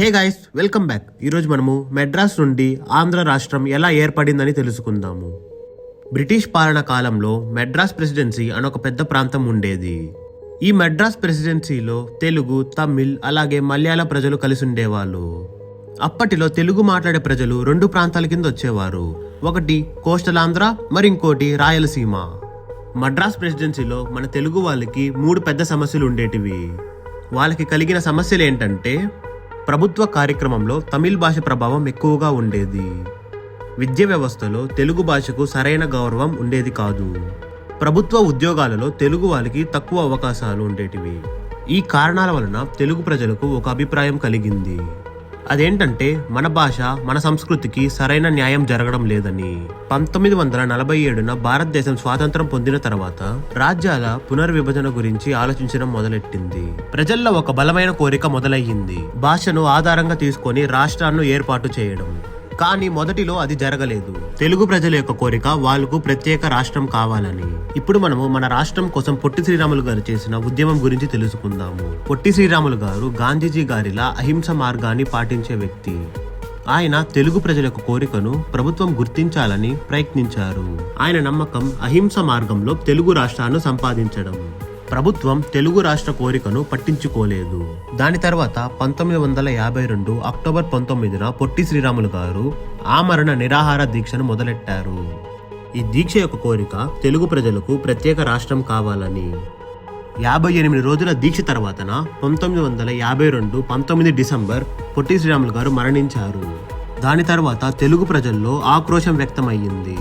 Hey guys welcome back. ఈరోజు మనము మెడ్రాస్ నుండి ఆంధ్ర రాష్ట్రం ఎలా ఏర్పడిందని తెలుసుకుందాము. బ్రిటిష్ పాలన కాలంలో మెడ్రాస్ ప్రెసిడెన్సీ అనొక పెద్ద ప్రాంతం ఉండేది. ఈ మెడ్రాస్ ప్రెసిడెన్సీలో తెలుగు తమిళ్ అలాగే మలయాళ ప్రజలు కలిసి ఉండేవాళ్ళు అప్పటిలో తెలుగు మాట్లాడే ప్రజలు రెండు ప్రాంతాల కింద వచ్చేవారు. ఒకటి కోస్టల్ ఆంధ్ర మరింకోటి రాయలసీమ. మద్రాస్ ప్రెసిడెన్సీలో మన తెలుగు వాళ్ళకి మూడు పెద్ద సమస్యలు ఉండేటివి. వాళ్ళకి కలిగిన సమస్యలు ఏంటంటే ప్రభుత్వ కార్యక్రమంలో తమిళ్ భాష ప్రభావం ఎక్కువగా ఉండేది. విద్య వ్యవస్థలో తెలుగు భాషకు సరైన గౌరవం ఉండేది కాదు. ప్రభుత్వ ఉద్యోగాలలో తెలుగు వాళ్ళకి తక్కువ అవకాశాలు ఉండేటివి. ఈ కారణాల వలన తెలుగు ప్రజలకు ఒక అభిప్రాయం కలిగింది. అదేంటంటే మన భాష మన సంస్కృతికి సరైన న్యాయం జరగడం లేదని. పంతొమ్మిది వందల నలభై ఏడున భారతదేశం స్వాతంత్రం పొందిన తర్వాత రాజ్యాల పునర్విభజన గురించి ఆలోచించడం మొదలెట్టింది. ప్రజల్లో ఒక బలమైన కోరిక మొదలయ్యింది. భాషను ఆధారంగా తీసుకొని రాష్ట్రాలను ఏర్పాటు చేయడం. కానీ మొదటిలో అది జరగలేదు. తెలుగు ప్రజల యొక్క కోరిక వాళ్ళకు ప్రత్యేక రాష్ట్రం కావాలని. ఇప్పుడు మనము మన రాష్ట్రం కోసం పొట్టి శ్రీరాములు గారు చేసిన ఉద్యమం గురించి తెలుసుకుందాము. పొట్టి శ్రీరాములు గారు గాంధీజీ గారిలా అహింస మార్గాన్ని పాటించే వ్యక్తి. ఆయన తెలుగు ప్రజల యొక్క కోరికను ప్రభుత్వం గుర్తించాలని ప్రయత్నించారు. ఆయన నమ్మకం అహింస మార్గంలో తెలుగు రాష్ట్రాన్ని సంపాదించడం. ప్రభుత్వం తెలుగు రాష్ట్ర కోరికను పట్టించుకోలేదు. దాని తర్వాత పంతొమ్మిది వందల యాభై రెండు అక్టోబర్ పంతొమ్మిదిన పొట్టి శ్రీరాములు గారు ఆమరణ నిరాహార దీక్షను మొదలెట్టారు. ఈ దీక్ష యొక్క కోరిక తెలుగు ప్రజలకు ప్రత్యేక రాష్ట్రం కావాలని. యాభై ఎనిమిది రోజుల దీక్ష తర్వాతన పంతొమ్మిది వందల యాభై రెండు పంతొమ్మిది డిసెంబర్ పొట్టి శ్రీరాములు గారు మరణించారు. దాని తర్వాత తెలుగు ప్రజల్లో ఆక్రోశం వ్యక్తమయ్యింది.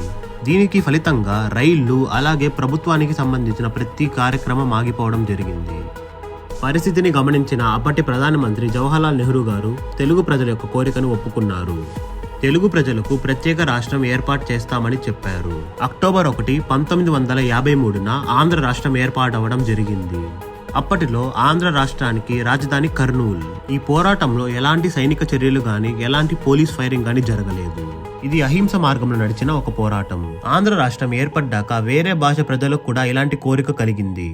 దీనికి ఫలితంగా రైళ్ళు అలాగే ప్రభుత్వానికి సంబంధించిన ప్రతి కార్యక్రమం ఆగిపోవడం జరిగింది. పరిస్థితిని గమనించిన అప్పటి ప్రధానమంత్రి జవహర్లాల్ నెహ్రూ గారు తెలుగు ప్రజల యొక్క కోరికను ఒప్పుకున్నారు. తెలుగు ప్రజలకు ప్రత్యేక రాష్ట్రం ఏర్పాటు చేస్తామని చెప్పారు. అక్టోబర్ ఒకటి పంతొమ్మిది వందల యాభై మూడున ఆంధ్ర రాష్ట్రం ఏర్పాటవడం జరిగింది. అప్పటిలో ఆంధ్ర రాష్ట్రానికి రాజధాని కర్నూలు. ఈ పోరాటంలో ఎలాంటి సైనిక చర్యలు గాని ఎలాంటి పోలీస్ ఫైరింగ్ గాని జరగలేదు. ఇది అహింస మార్గంలో నడిచిన ఒక పోరాటం ఆంధ్ర రాష్ట్రం ఏర్పడ్డాక వేరే భాష ప్రజలకు కూడా ఇలాంటి కోరిక కలిగింది.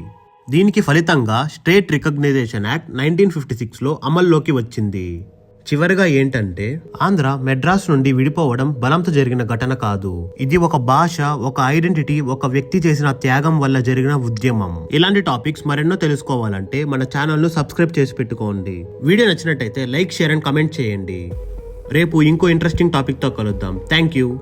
దీనికి ఫలితంగా state reorganisation act nineteen fifty సిక్స్లో అమల్లోకి వచ్చింది. చివరిగా ఏంటంటే ఆంధ్ర మెడ్రాస్ నుండి విడిపోవడం బలంతో జరిగిన ఘటన కాదు. ఇది ఒక భాష ఒక ఐడెంటిటీ ఒక వ్యక్తి చేసిన త్యాగం వల్ల జరిగిన ఉద్యమం. ఇలాంటి టాపిక్స్ మరెన్నో తెలుసుకోవాలంటే మన ఛానల్ను సబ్స్క్రైబ్ చేసి పెట్టుకోండి. వీడియో నచ్చినట్టయితే లైక్ షేర్ అండ్ కమెంట్ చేయండి. రేపు ఇంకో ఇంట్రెస్టింగ్ టాపిక్తో కలుద్దాం. Thank you